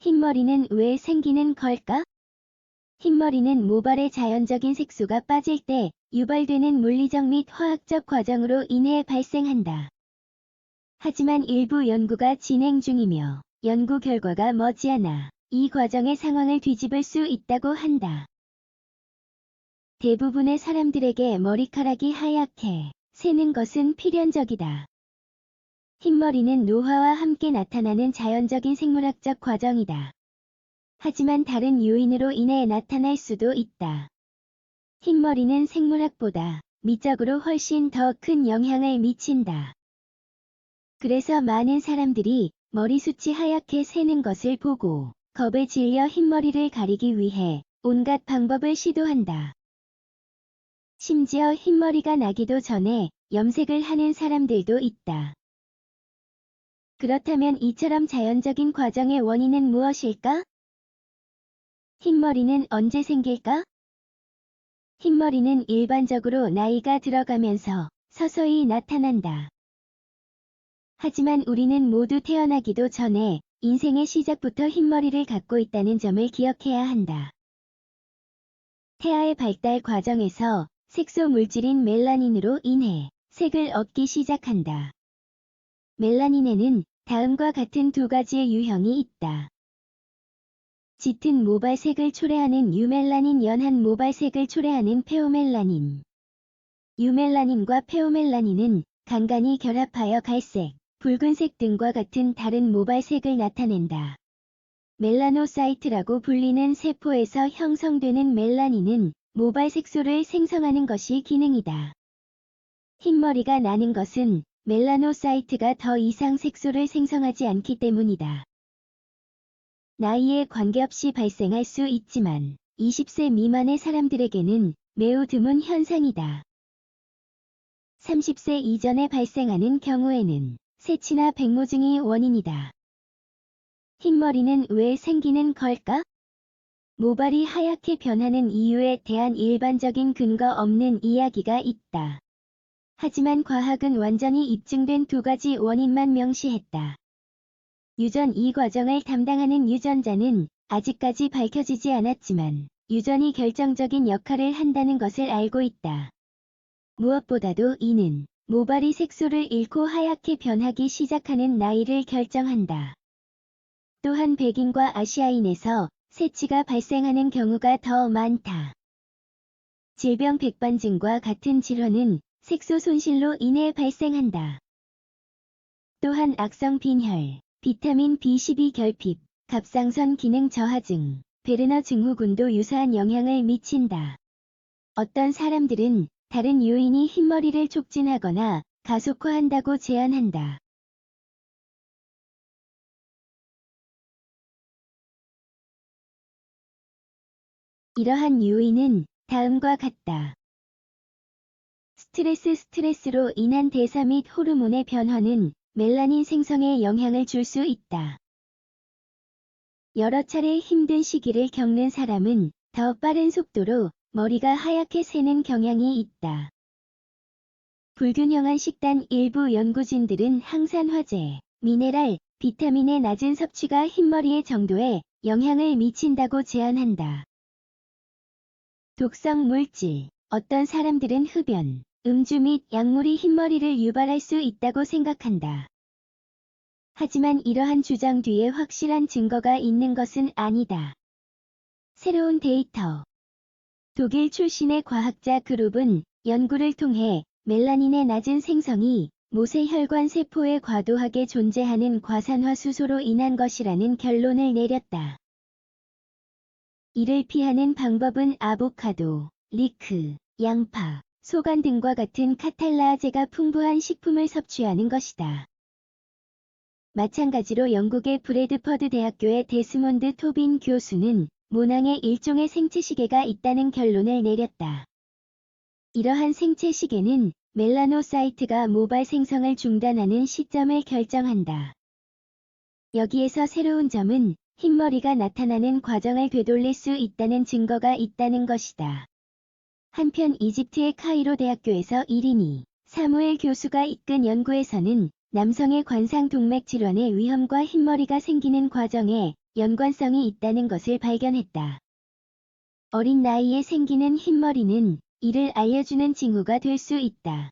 흰머리는 왜 생기는 걸까? 흰머리는 모발의 자연적인 색소가 빠질 때 유발되는 물리적 및 화학적 과정으로 인해 발생한다. 하지만 일부 연구가 진행 중이며 연구 결과가 머지않아 이 과정의 상황을 뒤집을 수 있다고 한다. 대부분의 사람들에게 머리카락이 하얗게 새는 것은 필연적이다. 흰머리는 노화와 함께 나타나는 자연적인 생물학적 과정이다. 하지만 다른 요인으로 인해 나타날 수도 있다. 흰머리는 생물학보다 미적으로 훨씬 더 큰 영향을 미친다. 그래서 많은 사람들이 머리숱이 하얗게 새는 것을 보고 겁에 질려 흰머리를 가리기 위해 온갖 방법을 시도한다. 심지어 흰머리가 나기도 전에 염색을 하는 사람들도 있다. 그렇다면 이처럼 자연적인 과정의 원인은 무엇일까? 흰머리는 언제 생길까? 흰머리는 일반적으로 나이가 들어가면서 서서히 나타난다. 하지만 우리는 모두 태어나기도 전에 인생의 시작부터 흰머리를 갖고 있다는 점을 기억해야 한다. 태아의 발달 과정에서 색소 물질인 멜라닌으로 인해 색을 얻기 시작한다. 멜라닌에는 다음과 같은 두 가지의 유형이 있다. 짙은 모발색을 초래하는 유멜라닌 연한 모발색을 초래하는 페오멜라닌. 유멜라닌과 페오멜라닌은 간간히 결합하여 갈색, 붉은색 등과 같은 다른 모발색을 나타낸다. 멜라노사이트라고 불리는 세포에서 형성되는 멜라닌은 모발 색소를 생성하는 것이 기능이다. 흰머리가 나는 것은 멜라노사이트가 더 이상 색소를 생성하지 않기 때문이다. 나이에 관계없이 발생할 수 있지만 20세 미만의 사람들에게는 매우 드문 현상이다. 30세 이전에 발생하는 경우에는 세치나 백모증이 원인이다. 흰머리는 왜 생기는 걸까? 모발이 하얗게 변하는 이유에 대한 일반적인 근거 없는 이야기가 있다. 하지만 과학은 완전히 입증된 두 가지 원인만 명시했다. 유전 이 과정을 담당하는 유전자는 아직까지 밝혀지지 않았지만 유전이 결정적인 역할을 한다는 것을 알고 있다. 무엇보다도 이는 모발이 색소를 잃고 하얗게 변하기 시작하는 나이를 결정한다. 또한 백인과 아시아인에서 세치가 발생하는 경우가 더 많다. 질병 백반증과 같은 질환은 색소 손실로 인해 발생한다. 또한 악성 빈혈, 비타민 B12 결핍, 갑상선 기능 저하 증, 베르너 증후군도 유사한 영향을 미친다. 어떤 사람들은 다른 요인이 흰머리를 촉진하거나 가속화한다고 제안한다. 이러한 요인은 다음과 같다. 스트레스 스트레스로 인한 대사 및 호르몬의 변화는 멜라닌 생성에 영향을 줄 수 있다. 여러 차례 힘든 시기를 겪는 사람은 더 빠른 속도로 머리가 하얗게 새는 경향이 있다. 불균형한 식단 일부 연구진들은 항산화제, 미네랄, 비타민의 낮은 섭취가 흰머리의 정도에 영향을 미친다고 제안한다. 독성 물질, 어떤 사람들은 흡연, 음주 및 약물이 흰머리를 유발할 수 있다고 생각한다. 하지만 이러한 주장 뒤에 확실한 증거가 있는 것은 아니다. 새로운 데이터 독일 출신의 과학자 그룹은 연구를 통해 멜라닌의 낮은 생성이 모세혈관 세포에 과도하게 존재하는 과산화 수소로 인한 것이라는 결론을 내렸다. 이를 피하는 방법은 아보카도, 리크, 양파, 소간 등과 같은 카탈라아제가 풍부한 식품을 섭취하는 것이다. 마찬가지로 영국의 브래드퍼드 대학교의 데스몬드 토빈 교수는 모낭에 일종의 생체시계가 있다는 결론을 내렸다. 이러한 생체시계는 멜라노사이트가 모발 생성을 중단하는 시점을 결정한다. 여기에서 새로운 점은 흰머리가 나타나는 과정을 되돌릴 수 있다는 증거가 있다는 것이다. 한편 이집트의 카이로 대학교에서 1인이 사무엘 교수가 이끈 연구에서는 남성의 관상 동맥 질환의 위험과 흰머리가 생기는 과정에 연관성이 있다는 것을 발견했다. 어린 나이에 생기는 흰머리는 이를 알려주는 징후가 될 수 있다.